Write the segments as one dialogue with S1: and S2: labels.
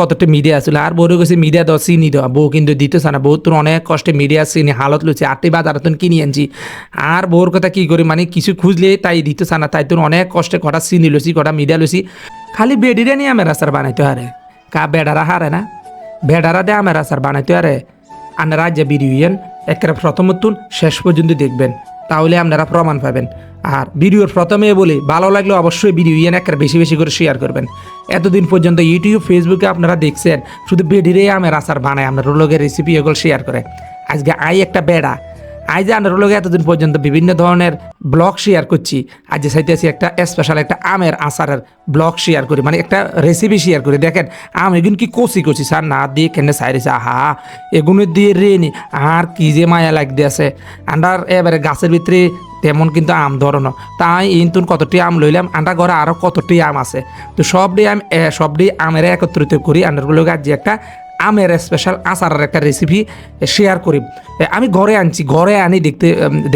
S1: কতটা মিডিয়া আসলে? আর বউরে গেছে মিডিয়া দাও চিনি দেওয়া বউ কিন্তু দিতেছে না। বউ তোর অনেক কষ্টে মিডিয়া চিনি, হালত লুচি আটটি বাজার তুন কিনি আনছি। আর বউর কথা কি করি? মানে কিছু খুঁজলে তাই দিতেছে না, তাই তোর অনেক কষ্টে কটা চিনি লুচি কটা মিডিয়া লুচি খালি বেডিরে নিয়ে আমের আচার বানাইতে হারে কা বেডারা হারে না? বেডারা দে আমের আচার বানাইতে হারে আপনারা যে ভিডিওয়েন একেবারে প্রথমতুন শেষ পর্যন্ত দেখবেন। তাহলে আপনারা প্রমাণ পাবেন। আর ভিডিওর প্রথমে বলি, ভালো লাগলে অবশ্যই ভিডিও ইয়েন একটা বেশি বেশি করে শেয়ার করবেন। এতদিন পর্যন্ত ইউটিউব ফেসবুকে আপনারা দেখছেন, শুধু বেডিরে আমের আচার বানায় আপনার রোলগের রেসিপি এগুলো শেয়ার করে। আজকে আই একটা বেড়া। আজ আপনার লোক এতদিন পর্যন্ত বিভিন্ন ধরনের ব্লগ শেয়ার করছি, আজ চাইতে আছি একটা স্পেশাল একটা আমের আচারের ব্লগ শেয়ার করি মানে একটা রেসিপি শেয়ার করি। দেখেন, আম এগুন কি কষি কষি স্যার না দিয়ে কেনে সাইরেছে, আহা এগুলো দিয়ে রে নি আর কি যে মায়া লাগতে আছে আন্ডার এবারে গাছের ভিতরে তেমন কিন্তু আম ধরনো তাই ইন্তুন কতটি আম লইলাম, আন্ডা ঘরে আরও কতটি আম আছে? তো সবটি আম সবটি আমের একত্রিত করি আন্ডারগুলো গাছ যে একটা আমের স্পেশাল আচারের একটা রেসিপি শেয়ার করি। আমি ঘরে আনছি, ঘরে আনি দেখতে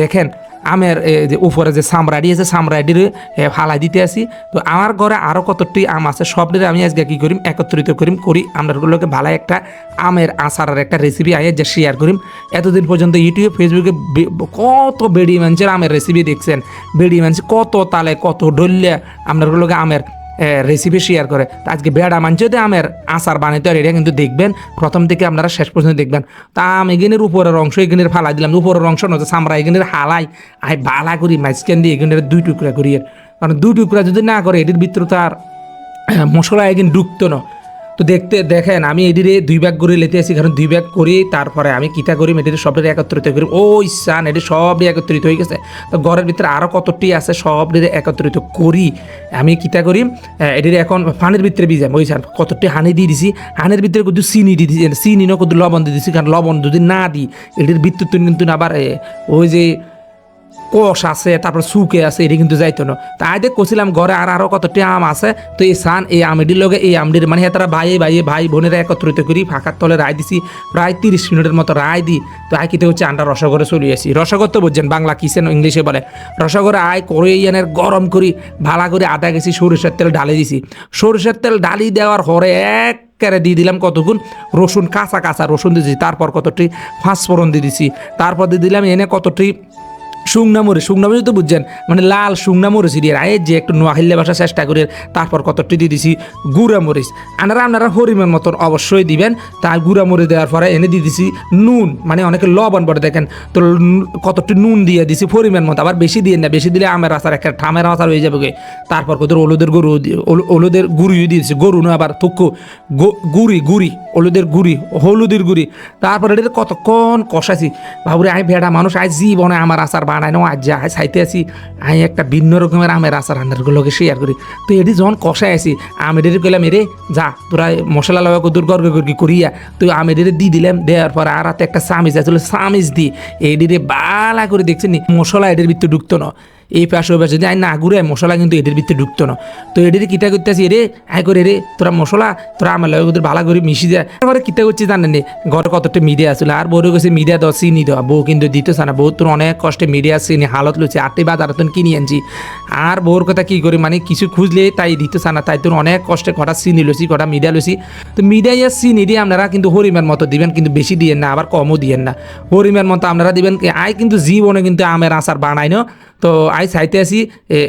S1: দেখেন আমের যে উপরে যে সামরাডি আছে সামরাডির ফালাই দিতে আসি তো আমার ঘরে আরও কতটি আম আছে, সবটির আমি আজকে কী করিম, একত্রিত করিম, করি। আমরাগুলোকে ভালো একটা আমের আচারের একটা রেসিপি আগে যে শেয়ার করিম। এতদিন পর্যন্ত ইউটিউব ফেসবুকে কত বেডি মানুষের আমের রেসিপি দেখছেন। বেডি মানুষ কত তালে, কত ডল্লে আপনারগুলোকে আমের রেসিপি শেয়ার করে। তো আজকে বেড়া মানছে আমের আচার বানাইতে হয় এটা কিন্তু দেখবেন প্রথম থেকে আপনারা শেষ পর্যন্ত দেখবেন। তা আম এগিনের উপরের অংশ এগিনের ফালাই দিলাম। উপরের অংশ নয় সামরা এগিনের হালাই। আই বালা করি, মাঝখান দিয়ে এগিনের দুই টুকরা করি। কারণ দুই টুকরা যদি না করে, এটির ভিতরে তো আর মশলা এগিন ঢুকতো না। তো দেখতে, দেখেন, আমি এটিরে দুই ব্যাগ করে লেতে আসি কারণ দুই ব্যাগ করি তারপরে আমি কিতা করি এটির সবটি একত্রিত করি। ও ইসান এটি সবটি একত্রিত হয়ে গেছে। তো ঘরের ভিতরে আরও কতটি আছে সবটি একত্রিত করি। আমি কিতা করি এটির এখন পানির ভিতরে ভিজাম ওই সান কতটি হানি দিয়ে দিছি। হানির ভিতরে কিন্তু চিনি দিয়ে দিছি চিনি না কিন্তু লবণ দিয়ে দিছি, কারণ লবণ যদি না দিই এটির ভিতর কিন্তু আবার ওই যে কষ আছে, তারপর সুকে আছে, এটি কিন্তু যাইতো না। তাই দেখ কছিলাম ঘরে আর আরও কতটি আম আছে, তো এই সান, এই আমডির লগে এই আমডির মানে তারা ভাই ভাই ভাই বোনেরা একত্রিত করি ফাঁকার তলে রায় দিছি, প্রায় তিরিশ মিনিটের মতো রায় দিই। তো আয় কিতে হচ্ছে আন্ডা রসগরে চলে আসি। রসগর তো বুঝছেন, বাংলা কিসেন ইংলিশে বলে। রসগরে আয় করে ইয়ানের গরম করি, ভালা করে আদা গেছি, সরিষার তেল ঢালে দিছি। সরিষার তেল ডালি দেওয়ার পরে এক কেড়ে দিয়ে দিলাম কতক্ষণ? রসুন, কাঁচা কাঁচা রসুন দিয়েছি তারপর কতটি? ফাঁসফোড়ন দিয়ে দিছি। তারপর দিয়ে দিলাম এনে কতটি? শুকনা মরিচ শুকনা মরিচ তো বুঝছেন মানে লাল শুকনা মরিচ দিয়ে আয় যে একটু নোয়াখিল্লে বাসা চেষ্টা করি, তারপর কতটি দিয়ে দিছি গুঁড়া মরিচ আনারা আপনারা হরিমের মতন অবশ্যই দিবেন, তার গুঁড়া মরিচ দেওয়ার পরে এনে দিয়ে দিছি নুন মানে অনেকে লবণ পরে দেখেন, তো কতটি নুন দিয়ে দিছি পরিমাণ মতো, আবার বেশি দিয়ে না, বেশি দিলে আমের আচার, একটা ঠামের আচার হয়ে যাবে। তারপর কত হলুদের গরু দিয়ে- হলু- হলুদের গুঁড়ি দিয়ে দিছি, গরু না আবার থুকু গুড়ি গুড়ি, হলুদের গুড়ি হলুদের গুড়ি তারপর এটা কতক্ষণ কষাছি বাবুরে আই ভেড়া মানুষ, আজ জীবনে আমার আচার বানায় নেওয়া আজ যা চাইতে আছি আমি একটা ভিন্ন রকমের আমের আচার রান্নারগুলোকে শেয়ার করি। তো এটি যখন কষাই আছি আমি এটি কইলাম, এরে, যা, তোরা মশলা লাগা কদুর গর্গ গর্গি করিয়া? তুই আমি এটি দিয়ে দিলাম, দেওয়ার পর আর একটা সামিজ আসলে সামিজ দি। এডিরে বালা করে দেখছি মশলা এটির ভিতরে ঢুকতো না। এই পাশে ওই পাশে আই না ঘুরে মশলা কিন্তু এটির ভিতরে ঢুকতো না। তো এটির কিটা করতেছি রে আই করে রে তোরা মশলা, তোরা আমার লাগে ওদের ভালো করে মিশি যায় তারপরে কিটা করছি জানেন ঘরে কতটা মিডিয়া আসলে আর বউরে গেছে মিডিয়া দাও চিনি দেওয়া বউ কিন্তু দিতেছে না। বউ তোর অনেক কষ্টে মিডিয়া চিনি, হালত লুচি আটটি বাজার তুন কিনি আনছি। আর বউর কথা কি করি মানে কিছু খুঁজলে তাই দিতেছে না। তাই তোর অনেক কষ্টে কটা চিনি লুচি কটা মিডিয়া লুচি তো মিডিয়া চিনি দিয়ে আপনারা কিন্তু হরিমের মতো দিবেন, কিন্তু বেশি দিয়েন না, আবার কমও দিয়েন না। হরিমের মতো আপনারা দিবেন আই কিন্তু জীবনে কিন্তু আমের আচার বানাই না তো আই চাইতে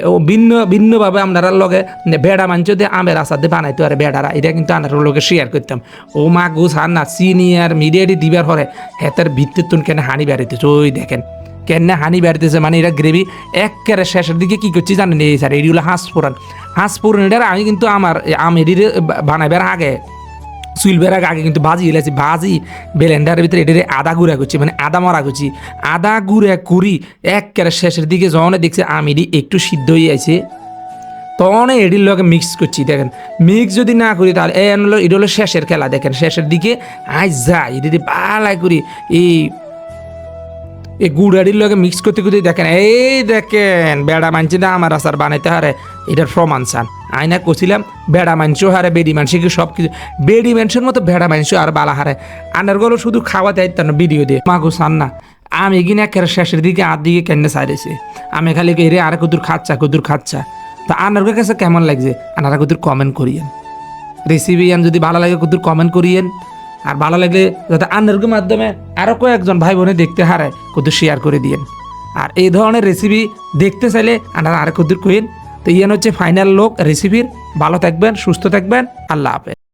S1: ও ভিন্ন, ভিন্নভাবে আপনারা লগে বেড়া মাঞ্চ দিয়ে আমের দিয়ে বানাইতে পারে বেড়ারা এটা কিন্তু আপনার লগে শেয়ার করতাম। ও মা গুছ আর না চিনি আর মিডিয়াটি দিবার পরে হেতার ভিত্তির কেন হানি বেড়াইতেছে। ওই দেখেন, কেন হানি বেড়াইতেছে মানে এটা গ্রেভি একেবারে শেষের দিকে কি করছি জানেন? এই স্যার, এটি হলো হাঁস ফোড়ন। হাঁস ফোড়ন এটার আমি কিন্তু আমার আম এটির বানাইবার আগে চুল বেড়ার আগে কিন্তু ভাজি এলাইছি। ভাজি ব্লেন্ডারের ভিতরে এটারে আদা গুঁড়া করছি মানে আদা মরা করছি। আদা গুঁড়া করি একেবারে শেষের দিকে যখন দেখছি আমিরি একটু সিদ্ধ হয়ে আছে তখন এটির লগে মিক্স করছি, দেখেন। মিক্স যদি না করি তাহলে এ হলো এটা হলো শেষের খেলা, দেখেন। শেষের দিকে আই যাই এটি পালাই করি। এই এই গুড়াড়ির লগে মিক্স করতে করতে দেখেন, এই দেখেন, বেড়া মানছি না আমার আচার বানাইতে হারে। এটার প্রমাণ চান। আয়না কছিলাম, বেড়া মাংসও হারে, বেডি মাংসকে সব কিছু। বেডি মাংসের মতো ভেড়া মাংস আর বালা হারে। আনারগুলো শুধু খাওয়া দেয় না ভিডিও দিয়ে। মাগো চান না। আমি কিনা একেবারে শেষের দিকে আর দিকে কেন সাইরেছে। আমি খালি এরে, আর কুদুর খাচ্ছা কুদুর খাচ্ছা। তা আনার কাছে কেমন লাগছে? আনারা কুদুর কমেন্ট করিয়েন। রেসিপি যদি ভালো লাগে কুদুর কমেন্ট করিয়েন। আর ভালো লাগলে যাতে আন্নার্গের মাধ্যমে আরও কয়েকজন ভাই বোনে দেখতে হারে কত শেয়ার করে দিয়েন। আর এই ধরনের রেসিপি দেখতে চাইলে আপনারা আর কুদুর কইন তো ইয়ান হচ্ছে ফাইনাল লোক রেসিপির ভালো থাকবেন, সুস্থ থাকবেন, আল্লাহ হাফেজ।